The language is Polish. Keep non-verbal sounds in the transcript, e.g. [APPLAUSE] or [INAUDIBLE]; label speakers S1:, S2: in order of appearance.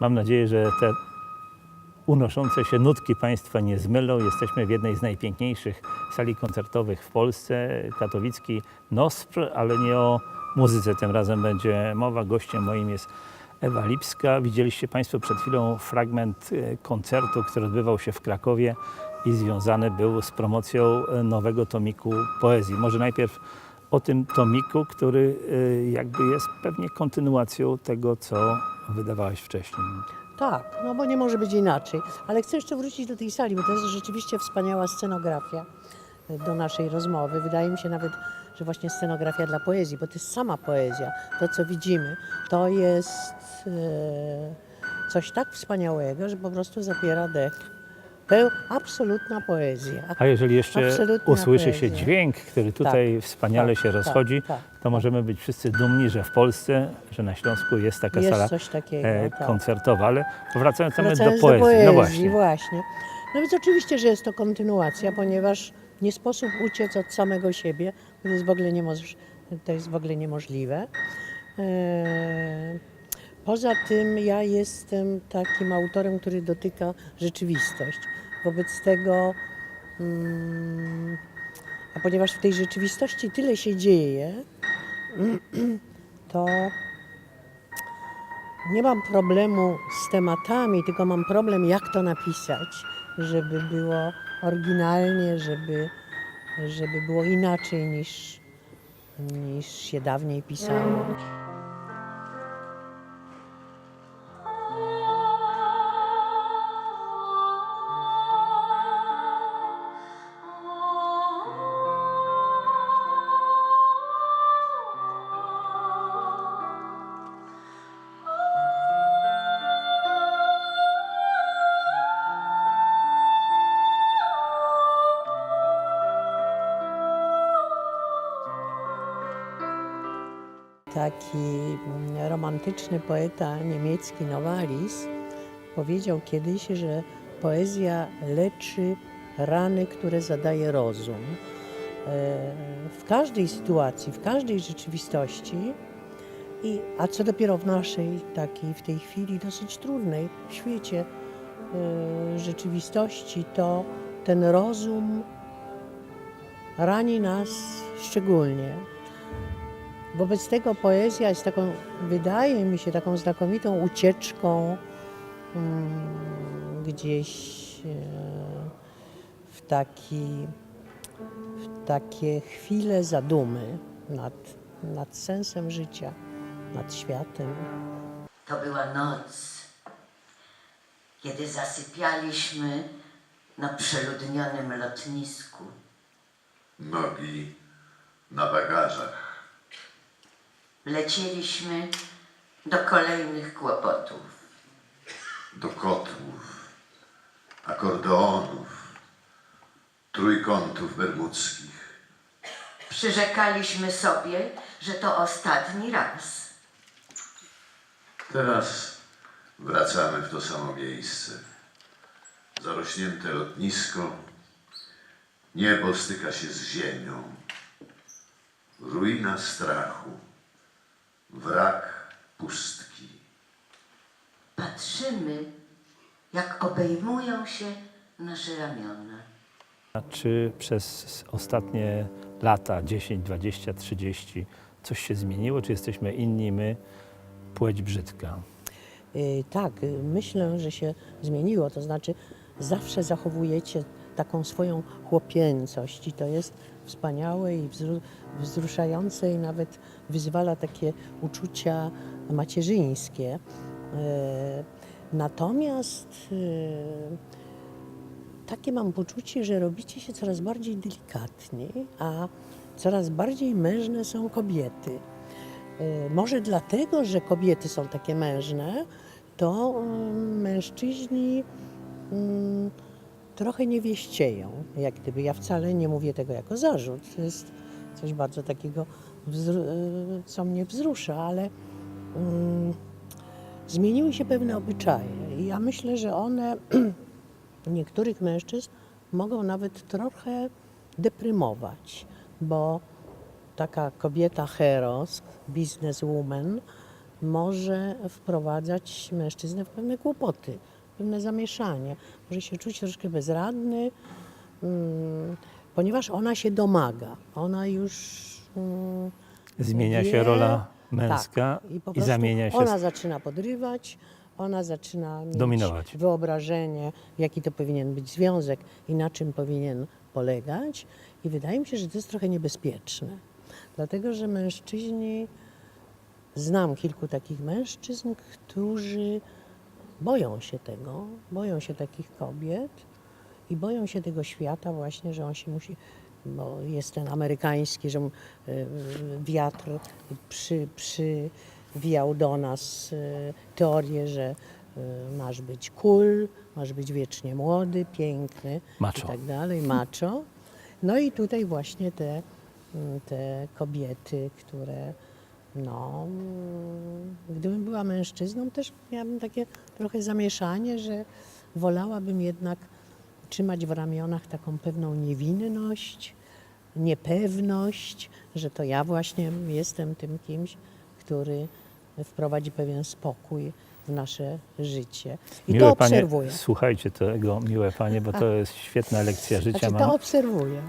S1: Mam nadzieję, że te unoszące się nutki Państwa nie zmylą. Jesteśmy w jednej z najpiękniejszych sali koncertowych w Polsce, katowicki NOSPR, ale nie o muzyce tym razem będzie mowa. Gościem moim jest Ewa Lipska. Widzieliście Państwo przed chwilą fragment e, koncertu, który odbywał się w Krakowie i związany był z promocją e, nowego tomiku poezji. Może najpierw o tym tomiku, który e, jakby jest pewnie kontynuacją tego, co wydawałaś wcześniej.
S2: Tak, no bo nie może być inaczej. Ale chcę jeszcze wrócić do tej sali, bo to jest rzeczywiście wspaniała scenografia e, do naszej rozmowy. Wydaje mi się nawet, że właśnie scenografia dla poezji, bo to jest sama poezja. To, co widzimy, to jest e, coś tak wspaniałego, że po prostu zapiera dech. Peł, absolutna poezja.
S1: A jeżeli jeszcze
S2: Absolutna
S1: usłyszy się
S2: poezja.
S1: dźwięk, który tutaj wspaniale
S2: tak,
S1: się
S2: tak,
S1: rozchodzi,
S2: tak,
S1: to możemy być wszyscy dumni, że w Polsce, że na Śląsku jest taka
S2: Jest
S1: sala
S2: coś takiego,
S1: e,
S2: tak.
S1: koncertowa. Ale wracając, nawet
S2: Wracając
S1: do poezji. no właśnie.
S2: właśnie. No więc oczywiście, że jest to kontynuacja, ponieważ nie sposób uciec od samego siebie. To jest w ogóle, niemoż- to jest w ogóle niemożliwe. Eee, Poza tym ja jestem takim autorem, który dotyka rzeczywistość. Wobec tego, mm, a ponieważ w tej rzeczywistości tyle się dzieje, to nie mam problemu z tematami, tylko mam problem, jak to napisać, żeby było oryginalnie, żeby, żeby było inaczej niż, niż się dawniej pisało. Taki mm, romantyczny poeta niemiecki Novalis powiedział kiedyś, że poezja leczy rany, które zadaje rozum. E, W każdej sytuacji, w każdej rzeczywistości, i, a co dopiero w naszej takiej w tej chwili dosyć trudnej w świecie e, rzeczywistości, to ten rozum rani nas szczególnie. Wobec tego poezja jest taką, wydaje mi się, taką znakomitą ucieczką mm, gdzieś e, w, taki, w takie chwile zadumy nad, nad sensem życia, nad światem.
S3: To była noc, kiedy zasypialiśmy na przeludnionym lotnisku.
S4: Nogi na bagażach.
S3: Lecieliśmy do kolejnych kłopotów.
S4: do kotłów, akordeonów, trójkątów bermudzkich.
S3: Przyrzekaliśmy sobie, że to ostatni raz.
S4: Teraz wracamy w to samo miejsce. Zarośnięte lotnisko, niebo styka się z ziemią. Ruina strachu, wrak pustki.
S3: Patrzymy, jak obejmują się nasze ramiona.
S1: A Czy przez ostatnie lata, 10, 20, 30, coś się zmieniło? Czy jesteśmy inni my, płeć brzydka?
S2: Y, Tak, y, myślę, że się zmieniło. To znaczy, zawsze zachowujecie taką swoją chłopięcość i to jest wspaniałe i wzru- wzruszające i nawet wyzwala takie uczucia macierzyńskie. E, Natomiast e, takie mam poczucie, że robicie się coraz bardziej delikatni, a coraz bardziej mężne są kobiety. E, Może dlatego, że kobiety są takie mężne, to mm, mężczyźni mm, trochę nie wieścieją. Jak gdyby ja wcale nie mówię tego jako zarzut. To jest coś bardzo takiego, e, co mnie wzrusza, ale mm, zmieniły się pewne obyczaje. I ja myślę, że one [CLEARS THROAT] niektórych mężczyzn mogą nawet trochę deprymować, bo taka kobieta heros, bizneswoman, może wprowadzać mężczyznę w pewne kłopoty, pewne zamieszanie. Może się czuć troszkę bezradny, mm, ponieważ ona się domaga. Ona już mm,
S1: Zmienia się
S2: wie-
S1: rola męska
S2: tak, i, po
S1: i zamienia się.
S2: Ona zaczyna podrywać, ona zaczyna mieć
S1: Dominować.
S2: wyobrażenie, jaki to powinien być związek i na czym powinien polegać. I wydaje mi się, że to jest trochę niebezpieczne. Dlatego, że mężczyźni, znam kilku takich mężczyzn, którzy boją się tego, boją się takich kobiet i boją się tego świata właśnie, że on się musi, bo jest ten amerykański, że y, wiatr przy, przywijał do nas y, teorię, że y, masz być cool, masz być wiecznie młody, piękny
S1: Macho.
S2: i tak dalej, macho. No i tutaj właśnie te, te kobiety, które no, gdybym była mężczyzną, też miałabym takie trochę zamieszanie, że wolałabym jednak trzymać w ramionach taką pewną niewinność, niepewność, że to ja właśnie jestem tym kimś, który wprowadzi pewien spokój w nasze życie. I
S1: Miłe
S2: to
S1: panie,
S2: obserwuję.
S1: słuchajcie tego, miłe panie, bo to jest świetna lekcja życia.
S2: Znaczy, to obserwuję.